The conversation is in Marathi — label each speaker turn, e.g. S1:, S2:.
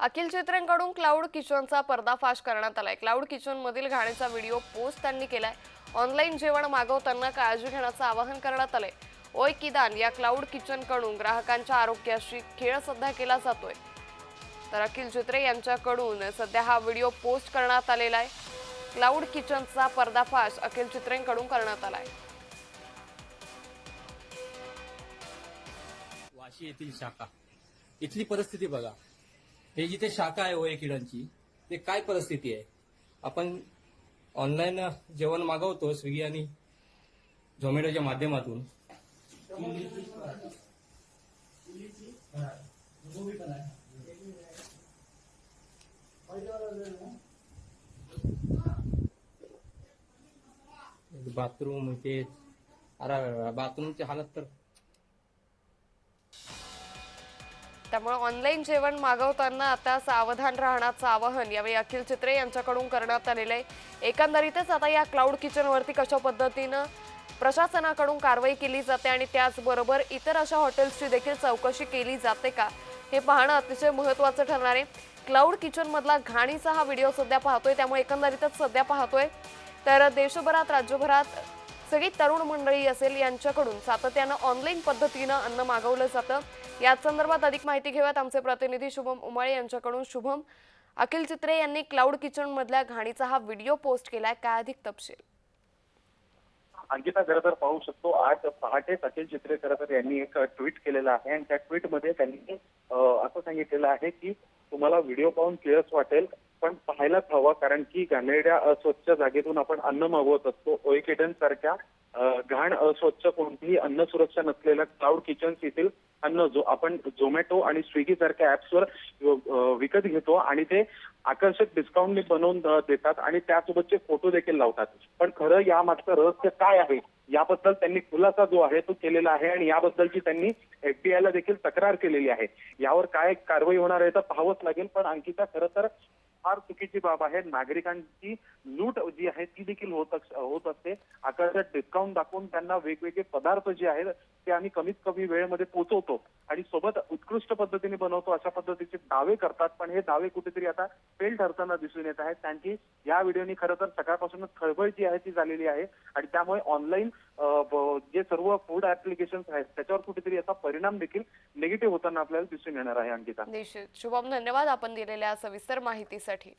S1: अखिल चित्रेंकडून क्लाउड किचनचा पर्दाफाश करण्यात आलाय. क्लाउड किचनमधील घाणीचा व्हिडिओ पोस्ट त्यांनी केलाय. ऑनलाईन जेवण मागवताना काळजी घेण्याचं आवाहन करण्यात आलंय. ओय किदान या क्लाउड किचनकडून ग्राहकांच्या आरोग्याशी खेळ सध्या केला जातोय. तर अखिल चित्रे यांच्याकडून सध्या हा व्हिडिओ पोस्ट करण्यात आलेला आहे. क्लाउड किचनचा पर्दाफाश अखिल चित्रेंकडून करण्यात आलाय.
S2: वाशी येथील शाखा. इथली परिस्थिती बघा. हे जिथे शाखा आहे ओए किडांची ते काय परिस्थिती आहे? आपण ऑनलाईन जेवण मागवतो स्विगी आणि झोमॅटोच्या माध्यमातून. बाथरूम इथे अरे बाथरूमची हालत तर
S1: त्यामुळे ऑनलाईन जेवण मागवताना आता सावधान राहण्याचं आवाहन यावेळी अखिल चित्रे यांच्याकडून करण्यात आलेलं आहे. एकंदरीतच आता या क्लाउड किचनवरती कशा पद्धतीनं प्रशासनाकडून कारवाई केली जाते आणि त्याचबरोबर इतर अशा हॉटेल्सची देखील चौकशी केली जाते का हे पाहणं अतिशय महत्त्वाचं ठरणार आहे. क्लाउड किचनमधला घाणीचा हा व्हिडिओ सध्या पाहतोय त्यामुळे एकंदरीतच सध्या पाहतोय. तर देशभरात राज्यभरात सगळी तरुण मंडळी असेल यांच्याकडून सातत्यानं ऑनलाईन पद्धतीनं अन्न मागवलं जातं. याच संदर्भात अधिक माहिती घेऊयात आमचे प्रतिनिधी शुभम उमाळे यांच्याकडून. शुभम अखिल चित्रे यांनी क्लाउड किचन मधल्या घाणीचा हा व्हिडिओ पोस्ट केलाय. काय अधिक तपशील?
S3: अंकिता खरं तर पाहू शकतो आज पहाटे अखिल चित्रे खरं तर यांनी एक ट्विट केलेलं आहे आणि त्या ट्विटमध्ये त्यांनी असं सांगितलेलं आहे की तुम्हाला व्हिडिओ पाहून क्लिअर्स वाटेल. पण पाहायलाच हवा कारण की घाणेरड्या अस्वच्छ जागेतून आपण अन्न मागवत असतो. ओएकेडन सारख्या घाण अस्वच्छ कोणतीही अन्न सुरक्षा नसलेल्या क्लाउड किचन्स येथील अन्न जो आपण झोमॅटो आणि स्विगी सारख्या ऍप्सवर विकत घेतो आणि ते आकर्षक डिस्काउंटने बनवून देतात आणि त्यासोबतचे फोटो देखील लावतात. पण खरं यामागचं रहस्य काय आहे? याबद्दल त्यांनी खुलासा जो आहे तो केलेला आहे आणि याबद्दलची त्यांनी एफबीआय ला देखील तक्रार केलेली आहे. यावर काय कारवाई होणार आहे तर पाहावंच लागेल पण अंकिता खरं तर फार चुकीची बाब आहे. नागरिकांची लूट जी आहे ती देखील होत होत असते. आकर्षक डिस्काउंट दाखवून त्यांना वेगवेगळे पदार्थ जे आहेत ते आम्ही कमीत कमी वेळेमध्ये पोहोचवतो आणि सोबत उत्कृष्ट पद्धतीने बनवतो अशा पद्धतीचे दावे करतात. पण हे दावे कुठेतरी आता फेल ठरताना दिसून येत आहेत. त्यांची या व्हिडिओनी खरं तर सकाळपासूनच खळबळ जी आहे ती झालेली आहे. आणि त्यामुळे ऑनलाईन जे सर्व फूड ऍप्लिकेशन आहेत त्याच्यावर कुठेतरी याचा परिणाम देखील निगेटिव्ह होताना आपल्याला दिसून येणार आहे अंकिता.
S1: निश्चित. शुभम धन्यवाद आपण दिलेल्या सविस्तर माहितीसाठी.